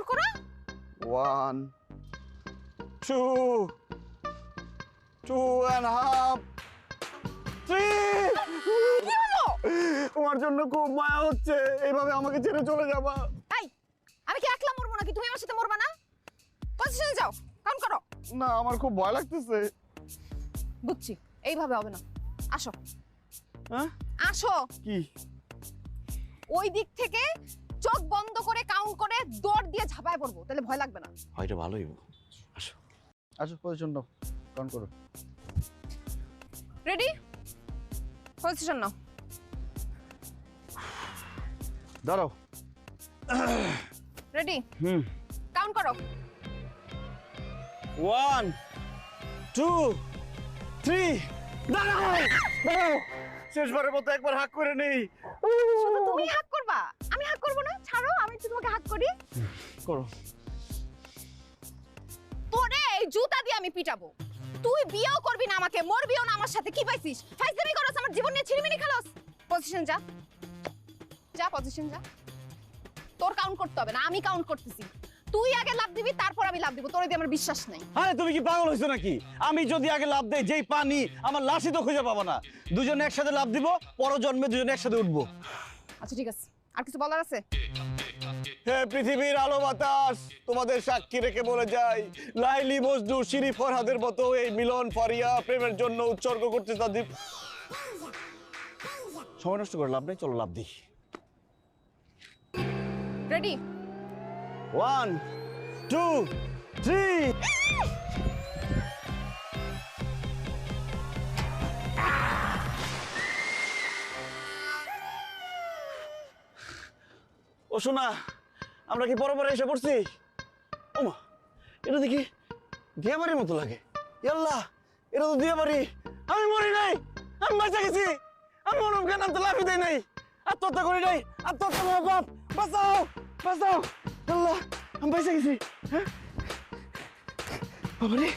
Count করো। One two two and half three তোমার জন্য খুব মায়া হচ্ছে। এইভাবে আমাকে ছেড়ে চলে যাবা। এই আমি কি একলা মরবো নাকি? তুমি আমার সাথে মরবা না? পজিশনে যাও কাউন্ট করো। না আমার খুব ভয় লাগতেছে। বুঝছি এইভাবে হবে না। আসো। হ্যাঁ? আসো। কি? ওই দিক থেকে চোখ বন্ধ করে কাউন্ট করে দৌড় দিয়ে ঝাঁপায় পড়ব তাহলে ভয় লাগবে না। হয়তো ভালোই আসো। আসো পজিশন নাও কাউন্ট করো। রেডি পজিশন নাও। দাঁড়াও। রেডি হুম। কাউন্ট করো। ওয়ান টু থ্রি দাঁড়াও। দাঁড়াও শেষবারের মতো একবার হাক করে নেই। শুধু তুমি হাক করো। তোরে এই জুতা দিয়ে আমি পিটাবো। তুই বিয়েও করবি না আমাকে মরবিও না আমার সাথে কি পাইছিস? ফাইজলামি করস আমার জীবন নিয়ে ছিড়িমিনি খেলোস। পজিশন যা। যা পজিশন যা। তোর কাউন্ট করতে হবে না আমি কাউন্ট করতেছি। তুই আগে লাভ দিবি তারপর আমি লাভ দিব তোর দিয়ে আমার বিশ্বাস নাই। আরে তুমি কি পাগল হয়েছো নাকি? আমি যদি আগে লাভ দেই যেই পানি আমার লাশই তো খুঁজে পাবো না। দুজনে একসাথে লাভ দিব পর জন্মে দুজনে একসাথে উঠবো। আচ্ছা ঠিক আছে। আর কিছু বলার আছে? হে পৃথিবীর আলো বাতাস তোমাদের সাক্ষী রেখে বলে যাই। লাইলি মজনু শিরি ফরহাদের মতো এই মিলন ফারিয়া প্রেমের জন্য উৎসর্গ করতে তাদের সময় নষ্ট করে লাভ নেই চলো লাভ দিই। রেডি ওয়ান টু থ্রি ও শোনা আমরা কি পরে পরে এসে পড়ছি? ওমা, এটা দেখি দিয়াবাড়ির মতো লাগে। ইয়াল্লা, এটা তো দিয়াবাড়ি আমি মরি নাই, আমি বাঁচা গেছি। আমি কেন? আমি তো লাফি দেই নাই। আত্মহত্যা করি নাই, আত্মহত্যা আমার বাঁচাও বাঁচাও। আল্লাহ আমি বাঁচা গেছি। হ্যাঁ? বাবারে।